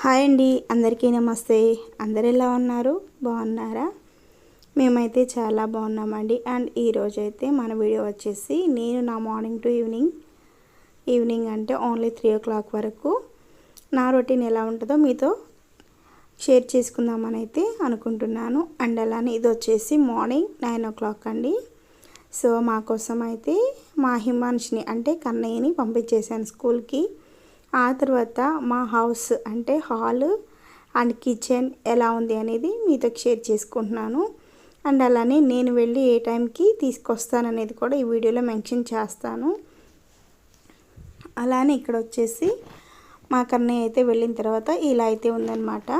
Hi అండి అందరికీ నమస్తే. అందరు ఎలా ఉన్నారు? బాగున్నారా? మేమైతే చాలా బాగున్నామండి. అండ్ ఈరోజు అయితే మన వీడియో వచ్చేసి నేను నా మార్నింగ్ టు ఈవినింగ్ ఈవినింగ్ అంటే ఓన్లీ త్రీ ఓ క్లాక్ వరకు నా రొటీన్ ఎలా ఉంటుందో మీతో షేర్ చేసుకుందామని అయితే అనుకుంటున్నాను. అండ్ అలానే ఇది వచ్చేసి మార్నింగ్ నైన్ ఓ క్లాక్ అండి. సో మా కోసం అయితే మా హిమాన్షిని అంటే కన్నయ్యని పంపించేశాను స్కూల్కి. ఆ తర్వాత మా హౌస్ అంటే హాల్ అండ్ కిచెన్ ఎలా ఉంది అనేది మీతో షేర్ చేసుకుంటున్నాను. అండ్ అలానే నేను వెళ్ళి ఏ టైంకి తీసుకొస్తాను అనేది కూడా ఈ వీడియోలో మెన్షన్ చేస్తాను. అలానే ఇక్కడ వచ్చేసి మా కన్నయ్య అయితే వెళ్ళిన తర్వాత ఇలా అయితే ఉందన్నమాట.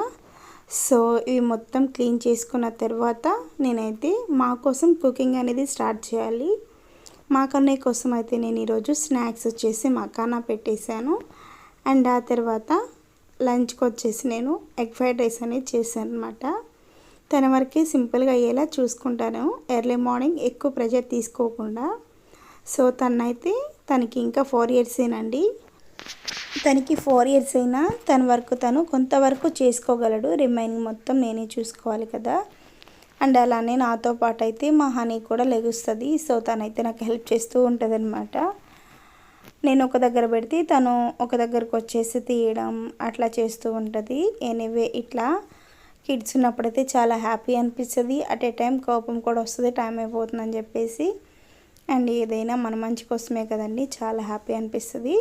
సో ఇవి మొత్తం క్లీన్ చేసుకున్న తర్వాత నేనైతే మా కోసం కుకింగ్ అనేది స్టార్ట్ చేయాలి. మా కన్నయ్య కోసం అయితే నేను ఈరోజు స్నాక్స్ వచ్చేసి మకానా పెట్టేశాను. అండ్ ఆ తర్వాత లంచ్కి వచ్చేసి నేను ఎగ్ ఫ్రైడ్ రైస్ అనేది చేశాను అనమాట తన వరకే సింపుల్గా అయ్యేలా చూసుకుంటాను. ఎర్లీ మార్నింగ్ ఎక్కువ ప్రెషర్ తీసుకోకుండా. సో తనైతే తనకి ఇంకా ఫోర్ ఇయర్సేనండి తనకి ఫోర్ ఇయర్స్ అయినా తన వరకు తను కొంతవరకు చేసుకోగలడు. రిమైనింగ్ మొత్తం నేనే చూసుకోవాలి కదా. అండ్ అలానే నాతో పాటు అయితే మా హనీ కూడా లెగుస్తుంది. సో తనైతే నాకు హెల్ప్ చేస్తూ ఉంటుంది అనమాట నేను ఒక దగ్గర పెడితే తను ఒక దగ్గరకు వచ్చేసి తీయడం అట్లా చేస్తూ ఉంటుంది. ఎనీవే ఇట్లా కిడ్స్ ఉన్నప్పుడైతే చాలా హ్యాపీ అనిపిస్తుంది. అట్ ఏ టైం కోపం కూడా వస్తుంది టైం అయిపోతుందని చెప్పేసి. అండ్ ఏదైనా మన మంచి కోసమే కదండి చాలా హ్యాపీ అనిపిస్తుంది.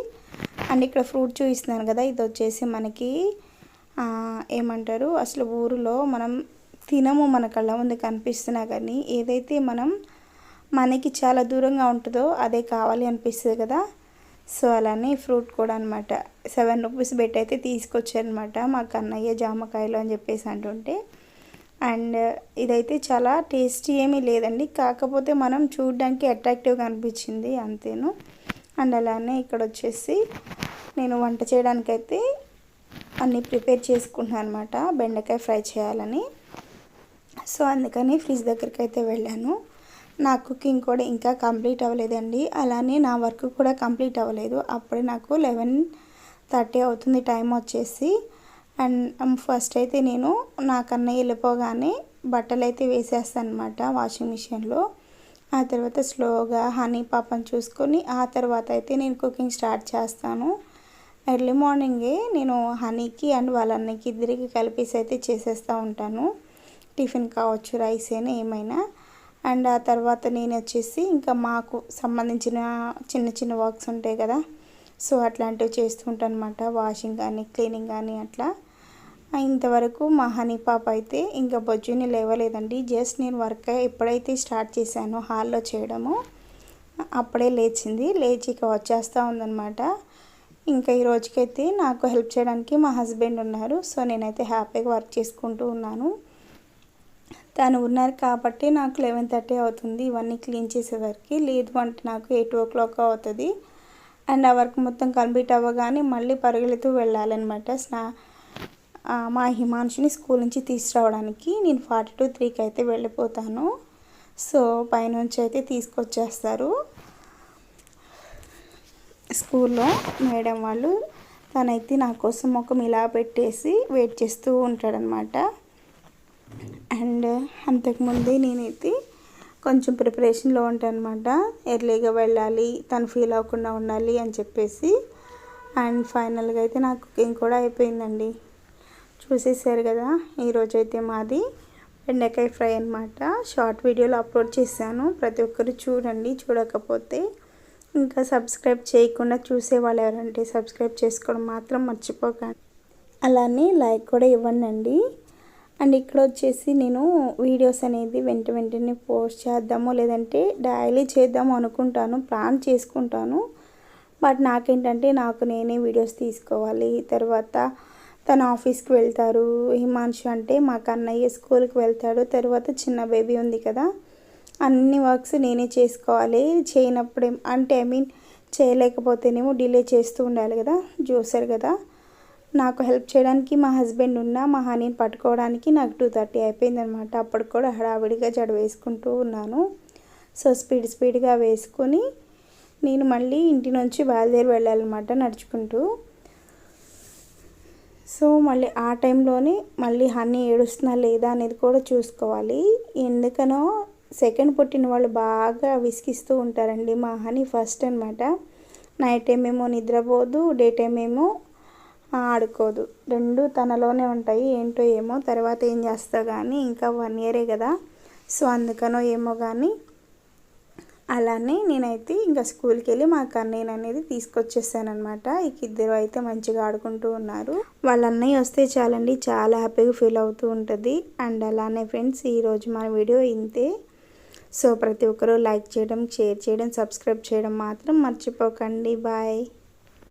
అండ్ ఇక్కడ ఫ్రూట్ చూపిస్తున్నాను కదా ఇది వచ్చేసి మనకి ఏమంటారు అసలు ఊరిలో మనం తినము మన కళ్ళ ముందు కనిపిస్తున్నా కానీ ఏదైతే మనం మనకి చాలా దూరంగా ఉంటుందో అదే కావాలి అనిపిస్తుంది కదా. సో అలానే ఫ్రూట్ కూడా అనమాట సెవెన్ రూపీస్ పెట్టి అయితే తీసుకొచ్చారనమాట మా కన్నయ్య జామకాయలు అని చెప్పేసి అంటుంటే. అండ్ ఇదైతే చాలా టేస్టీ ఏమీ లేదండి. కాకపోతే మనం చూడడానికి అట్రాక్టివ్గా అనిపించింది అంతేను. అండ్ అలానే ఇక్కడ వచ్చేసి నేను వంట చేయడానికైతే అన్నీ ప్రిపేర్ చేసుకుంటున్నాను అనమాట బెండకాయ ఫ్రై చేయాలని. సో అందుకని ఫ్రిడ్జ్ దగ్గరికి అయితే వెళ్ళాను. నా కుకింగ్ కూడా ఇంకా కంప్లీట్ అవ్వలేదండి. అలానే నా వర్క్ కూడా కంప్లీట్ అవ్వలేదు. అప్పుడే నాకు లెవెన్ థర్టీ అవుతుంది టైం వచ్చేసి. అండ్ ఫస్ట్ అయితే నేను నా కన్నయ్య వెళ్ళిపోగానే బట్టలు అయితే వేసేస్తాను అనమాట వాషింగ్ మిషన్లో. ఆ తర్వాత స్లోగా హనీ పాపని చూసుకొని ఆ తర్వాత అయితే నేను కుకింగ్ స్టార్ట్ చేస్తాను. ఎర్లీ మార్నింగే నేను హనీకి అండ్ వాళ్ళ అన్నకి ఇద్దరికి కలిపేసి అయితే చేసేస్తూ ఉంటాను. టిఫిన్ కావచ్చు రైస్ అయినా ఏమైనా. అండ్ ఆ తర్వాత నేను వచ్చేసి ఇంకా మాకు సంబంధించిన చిన్న చిన్న వర్క్స్ ఉంటాయి కదా. సో అట్లాంటివి చేస్తూ ఉంటాను అనమాట వాషింగ్ కానీ క్లీనింగ్ కానీ అట్లా. ఇంతవరకు మా హనీ పాప అయితే ఇంకా బొజ్జుని లేవలేదండి. జస్ట్ నేను వర్క్ ఎప్పుడైతే స్టార్ట్ చేశానో హాల్లో చేయడము అప్పుడే లేచింది. లేచి ఇక వచ్చేస్తూ ఉందన్నమాట. ఇంకా ఈ రోజుకైతే నాకు హెల్ప్ చేయడానికి మా హస్బెండ్ ఉన్నారు. సో నేనైతే హ్యాపీగా వర్క్ చేసుకుంటూ ఉన్నాను. తను ఉన్నారు కాబట్టి నాకు లెవెన్ థర్టీ అవుతుంది. ఇవన్నీ క్లీన్ చేసేసరికి లేదు అంటే నాకు ఎయిట్ ఓ క్లాక్ అవుతుంది. అండ్ ఆ వర్క్ మొత్తం కంప్లీట్ అవ్వగానే మళ్ళీ పరుగులుతూ వెళ్ళాలన్నమాట. స్నా మా హిమాంశుని స్కూల్ నుంచి తీసుకురావడానికి నేను ఫార్టీ టు త్రీకి అయితే వెళ్ళిపోతాను. సో పైనుంచి అయితే తీసుకొచ్చేస్తారు. స్కూల్లో మేడం వాళ్ళు తనైతే నా కోసం ముఖం ఇలా పెట్టేసి వెయిట్ చేస్తూ ఉంటాడనమాట అండ్ అంతకుముందే నేనైతే కొంచెం ప్రిపరేషన్లో ఉంటానమాట ఎర్లీగా వెళ్ళాలి తను ఫీల్ అవ్వకుండా ఉండాలి అని చెప్పేసి. అండ్ ఫైనల్గా అయితే నా కుకింగ్ కూడా అయిపోయిందండి. చూసేసారు కదా ఈరోజైతే మాది బెండకాయ ఫ్రై అనమాట షార్ట్ వీడియోలో అప్లోడ్ చేశాను. ప్రతి ఒక్కరు చూడండి చూడకపోతే ఇంకా సబ్స్క్రైబ్ చేయకుండా చూసే వాళ్ళు ఎవరంటే సబ్స్క్రైబ్ చేసుకోవడం మాత్రం మర్చిపోకండి. అలానే లైక్ కూడా ఇవ్వండి అండ్ ఇక్కడ వచ్చేసి నేను వీడియోస్ అనేది వెంట వెంటనే పోస్ట్ చేద్దాము లేదంటే డైలీ చేద్దాము అనుకుంటాను ప్లాన్ చేసుకుంటాను. బట్ నాకేంటంటే నాకు నేనే వీడియోస్ తీసుకోవాలి. తర్వాత తన ఆఫీస్కి వెళ్తారు హిమాంశు అంటే మా కన్నయ్య స్కూల్కి వెళ్తాడు. తర్వాత చిన్న బేబీ ఉంది కదా అన్ని వర్క్స్ నేనే చేసుకోవాలి. చేయనప్పుడే అంటే ఐ మీన్ చేయలేకపోతేనేమో డిలే చేస్తూ ఉండాలి కదా చూసారు కదా. నాకు హెల్ప్ చేయడానికి మా హస్బెండ్ ఉన్న మా హనీని పట్టుకోవడానికి నాకు టూ థర్టీ అయిపోయిందనమాట అప్పుడు కూడా హడావిడిగా జడ వేసుకుంటూ ఉన్నాను. సో స్పీడ్ స్పీడ్గా వేసుకొని నేను మళ్ళీ ఇంటి నుంచి బయలుదేరి వెళ్ళాలన్నమాట నడుచుకుంటూ. సో మళ్ళీ ఆ టైంలోనే మళ్ళీ హనీ ఏడుస్తున్నా లేదా అనేది కూడా చూసుకోవాలి. ఎందుకనో సెకండ్ పుట్టిన వాళ్ళు బాగా విసిగిస్తూ ఉంటారండి మా హనీ ఫస్ట్ అనమాట నైట్ టైం ఏమో నిద్రపోదు డే టైం ఏమో ఆడుకోదు. రెండు తనలోనే ఉంటాయి ఏంటో ఏమో. తర్వాత ఏం చేస్తా కానీ ఇంకా వన్ ఇయరే కదా. సో అందుకనో ఏమో కానీ అలానే నేనైతే ఇంకా స్కూల్కి వెళ్ళి మా కన్నయ్య అనేది తీసుకొచ్చేసానమాట ఇక ఇద్దరు అయితే మంచిగా ఆడుకుంటూ ఉన్నారు. వాళ్ళ అన్నయ్య వస్తే చాలండి చాలా హ్యాపీగా ఫీల్ అవుతూ ఉంటుంది. అండ్ అలానే ఫ్రెండ్స్ ఈరోజు మన వీడియో ఇంతే. సో ప్రతి ఒక్కరూ లైక్ చేయడం షేర్ చేయడం సబ్స్క్రైబ్ చేయడం మాత్రం మర్చిపోకండి. బాయ్.